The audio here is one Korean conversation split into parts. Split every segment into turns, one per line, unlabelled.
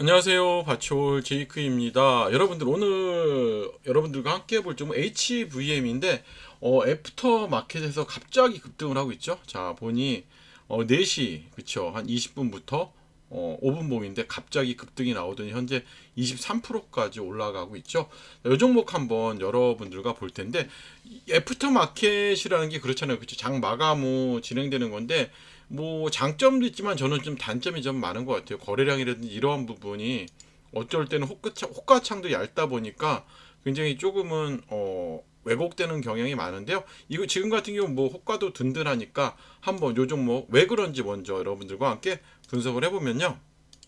안녕하세요. 바치올 제이크입니다. 여러분들 오늘 여러분들과 함께 볼 점은 HVM인데 어, 애프터 마켓에서 갑자기 급등을 하고 있죠. 자 보니 어, 4시 그쵸 한 20분부터 어, 5분 봉인데 갑자기 급등이 나오더니 현재 23%까지 올라가고 있죠. 이 종목 한번 여러분들과 볼 텐데 이 애프터 마켓이라는 게 그렇잖아요. 그쵸 장 마감 후 진행되는 건데 뭐 장점도 있지만 저는 좀 단점이 좀 많은 것 같아요. 거래량이라든지 이러한 부분이 어쩔 때는 호가창, 호가창도 얇다 보니까 굉장히 조금은 어, 왜곡되는 경향이 많은데요. 이거 지금 같은 경우 뭐 호가도 든든하니까 한번 요 종목 왜 그런지 먼저 여러분들과 함께 분석을 해보면요.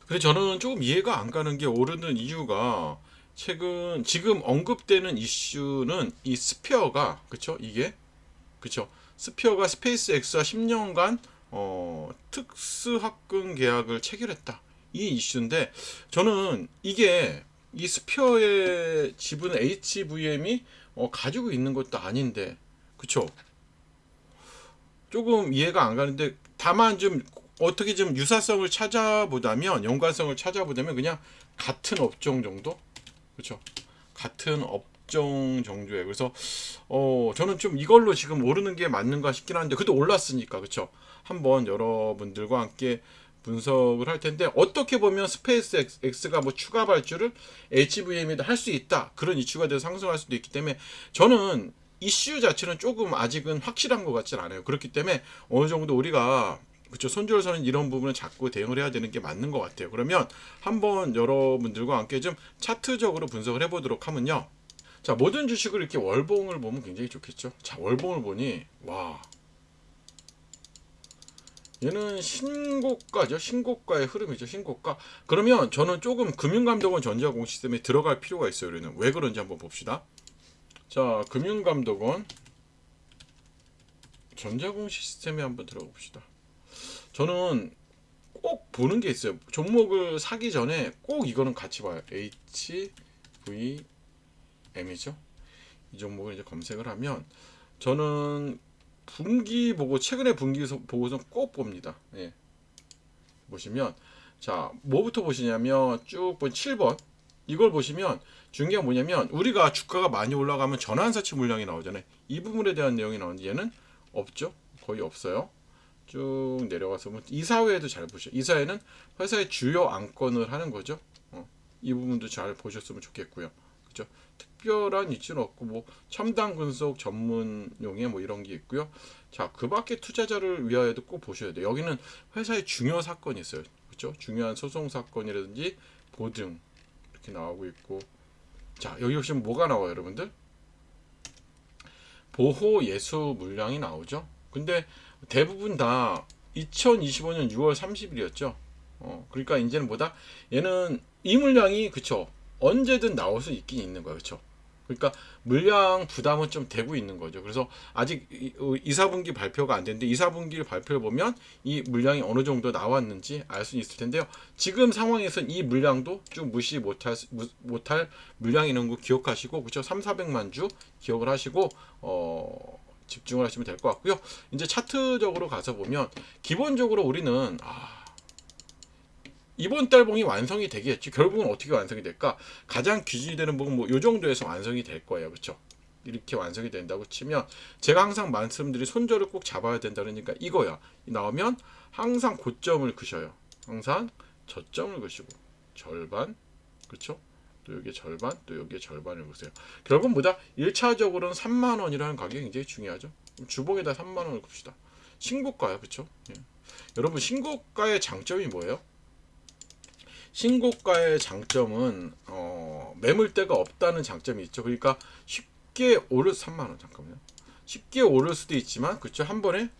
근데 저는 조금 이해가 안 가는 게 오르는 이유가 최근 지금 언급되는 이슈는 이 스피어가 그쵸 이게 그쵸 스피어가 스페이스 X와 10년간 어, 특수 합금 계약을 체결했다. 이 이슈인데 저는 이게 이 스피어의 지분 HVM이 어, 가지고 있는 것도 아닌데 그쵸? 조금 이해가 안 가는데 다만 좀 어떻게 좀 유사성을 찾아보자면 연관성을 찾아보자면 그냥 같은 업종 정도 그쵸? 같은 업종 정도예요. 그래서 어 저는 좀 이걸로 지금 오르는 게 맞는가 싶긴 한데 그래도 올랐으니까 그쵸? 한번 여러분들과 함께 분석을 할 텐데 어떻게 보면 스페이스 X가 뭐 추가 발주를 HVM에도 할 수 있다. 그런 이슈가 돼서 상승할 수도 있기 때문에 저는 이슈 자체는 조금 아직은 확실한 것 같진 않아요. 그렇기 때문에 어느 정도 우리가 그쵸 손절선은 이런 부분을 자꾸 대응을 해야 되는 게 맞는 것 같아요. 그러면 한번 여러분들과 함께 좀 차트적으로 분석을 해보도록 하면요. 자 모든 주식을 이렇게 월봉을 보면 굉장히 좋겠죠? 자 월봉을 보니 와 얘는 신고가죠. 신고가의 흐름이죠. 신고가. 그러면 저는 조금 금융감독원 전자공 시스템에 들어갈 필요가 있어요. 우리는 왜 그런지 한번 봅시다. 자, 금융감독원 전자공 시스템에 한번 들어가 봅시다. 저는 꼭 보는 게 있어요. 종목을 사기 전에 꼭 이거는 같이 봐요. HVM이죠. 이 종목을 이제 검색을 하면 저는 분기 보고 최근에 분기 보고서 꼭 봅니다. 예. 보시면 자 뭐부터 보시냐면 쭉 본 7번 이걸 보시면 중요한 게 뭐냐면 우리가 주가가 많이 올라가면 전환사치 물량이 나오잖아요. 이 부분에 대한 내용이 나오는데 얘는 없죠. 거의 없어요. 쭉 내려가서 보면 이사회에도 잘 보셔. 이사회는 회사의 주요 안건을 하는 거죠. 어, 이 부분도 잘 보셨으면 좋겠고요. 그죠? 특별한 이치는 없고 뭐 첨단 분석 전문용의 뭐 이런 게 있고요. 자, 그 밖에 투자자를 위하여도 꼭 보셔야 돼요. 여기는 회사의 중요 사건이 있어요. 그렇죠? 중요한 소송 사건이라든지 보증 이렇게 나오고 있고 자, 여기 보시면 뭐가 나와요, 여러분들? 보호 예수 물량이 나오죠. 근데 대부분 다 2025년 6월 30일이었죠. 어, 그러니까 이제는 뭐다? 얘는 이 물량이 그쵸? 언제든 나올 수 있긴 있는 거예요. 그렇죠? 그러니까 물량 부담은 좀 되고 있는 거죠. 그래서 아직 2, 4분기 발표가 안 됐는데 2, 4분기를 발표해 보면 이 물량이 어느 정도 나왔는지 알 수 있을 텐데요. 지금 상황에서는 이 물량도 쭉 무시 못할 못할 물량이는 거 기억하시고 그렇죠? 3, 400만 주 기억을 하시고 어 집중을 하시면 될 것 같고요. 이제 차트적으로 가서 보면 기본적으로 우리는 아 이번 달 봉이 완성이 되겠지. 결국은 어떻게 완성이 될까? 가장 기준이 되는 봉은 뭐요 정도에서 완성이 될 거예요. 그렇죠? 이렇게 완성이 된다고 치면 제가 항상 말씀드린 손절을 꼭 잡아야 된다니까 이거야. 나오면 항상 고점을 그셔요. 항상 저점을 그시고 절반 그렇죠? 또 여기에 절반, 또 여기에 절반을 보세요. 결국 뭐다? 1차적으로는 3만 원이라는 가격이 굉장히 중요하죠. 주봉에다 3만 원을 굽시다. 신고가요, 그렇죠? 예. 여러분 신고가의 장점이 뭐예요? 신고가의 장점은 어, 매물대가 없다는 장점이 있죠. 그러니까 쉽게 오를 3만 원 잠깐만요. 쉽게 오를 수도 있지만 그쵸 한 번에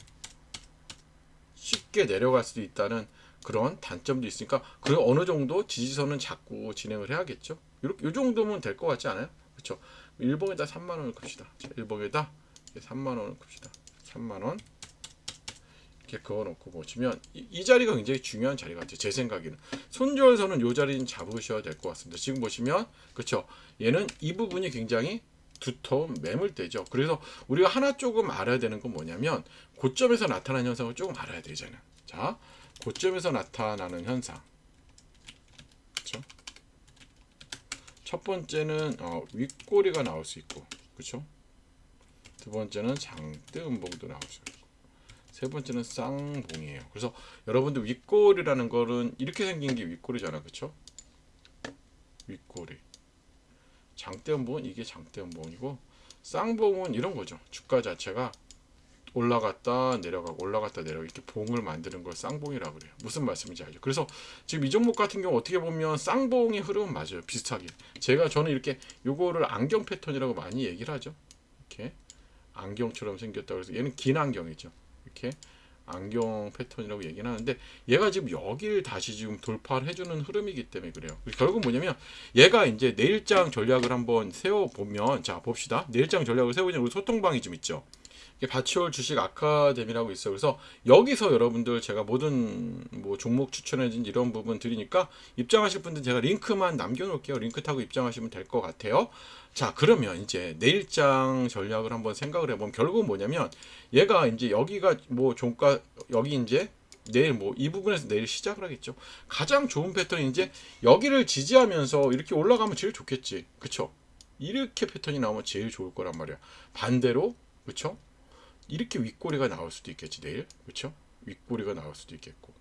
쉽게 내려갈 수도 있다는 그런 단점도 있으니까 그 어느 정도 지지선은 잡고 진행을 해야겠죠. 이렇게 요 정도면 될 것 같지 않아요? 그렇죠. 일봉에다 3만 원을 큽시다. 자, 일봉에다 3만 원을 큽시다. 3만 원. 이렇게 그어놓고 보시면 이, 이, 자리가 굉장히 중요한 자리 같아요. 제 생각에는 손절선은 이 자리는 잡으셔야 될 것 같습니다. 지금 보시면 그렇죠. 얘는 이 부분이 굉장히 두터운 매물대죠. 그래서 우리가 하나 조금 알아야 되는 건 뭐냐면 고점에서 나타나는 현상을 조금 알아야 되잖아요. 자, 고점에서 나타나는 현상. 그렇죠? 첫 번째는 어, 윗꼬리가 나올 수 있고, 그렇죠? 두 번째는 장대 음봉도 나올 수 있고, 세 번째는 쌍봉이에요. 그래서 여러분들 윗꼬리라는 거는 이렇게 생긴 게 윗꼬리잖아, 그렇죠? 윗꼬리. 장대음봉은 이게 장대음봉이고, 쌍봉은 이런 거죠. 주가 자체가 올라갔다 내려가고 올라갔다 내려가 이렇게 봉을 만드는 걸 쌍봉이라고 그래요. 무슨 말씀인지 알죠? 그래서 지금 이 종목 같은 경우 어떻게 보면 쌍봉의 흐름은 맞아요. 비슷하게. 제가 저는 이렇게 요거를 안경 패턴이라고 많이 얘기를 하죠. 이렇게 안경처럼 생겼다 그래서 얘는 긴 안경이죠. 이렇게 안경 패턴이라고 얘기는 하는데 얘가 지금 여기를 다시 지금 돌파를 해주는 흐름이기 때문에 그래요. 결국 뭐냐면 얘가 이제 내일장 전략을 한번 세워 보면 자 봅시다. 내일장 전략을 세우면 우리 소통방이 좀 있죠. 바치올 주식 아카데미라고 있어요. 그래서 여기서 여러분들 제가 모든 뭐 종목 추천해준 이런 부분 드리니까 입장하실 분들 제가 링크만 남겨놓을게요. 링크 타고 입장하시면 될 것 같아요. 자 그러면 이제 내일장 전략을 한번 생각을 해보면 결국은 뭐냐면 얘가 이제 여기가 뭐 종가 여기 이제 내일 뭐 이 부분에서 내일 시작을 하겠죠. 가장 좋은 패턴이 이제 여기를 지지하면서 이렇게 올라가면 제일 좋겠지. 그쵸? 이렇게 패턴이 나오면 제일 좋을 거란 말이야. 반대로 그쵸? 이렇게 윗꼬리가 나올 수도 있겠지 내일? 그렇죠 윗꼬리가 나올 수도 있겠고.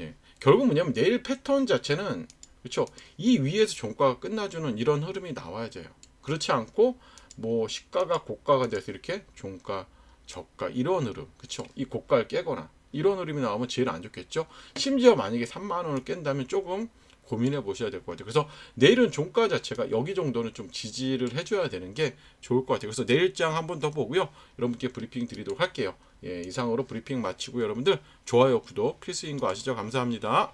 예 결국 뭐냐면 내일 패턴 자체는 그렇죠 이 위에서 종가가 끝나주는 이런 흐름이 나와야 돼요. 그렇지 않고 뭐 시가가 고가가 돼서 이렇게 종가 저가 이런 흐름 그렇죠 이 고가를 깨거나 이런 흐름이 나오면 제일 안 좋겠죠? 심지어 만약에 3만 원을 깬다면 조금 고민해 보셔야 될 것 같아요. 그래서 내일은 종가 자체가 여기 정도는 좀 지지를 해줘야 되는 게 좋을 것 같아요. 그래서 내일장 한 번 더 보고요. 여러분께 브리핑 드리도록 할게요. 예, 이상으로 브리핑 마치고 여러분들 좋아요, 구독 필수인 거 아시죠? 감사합니다.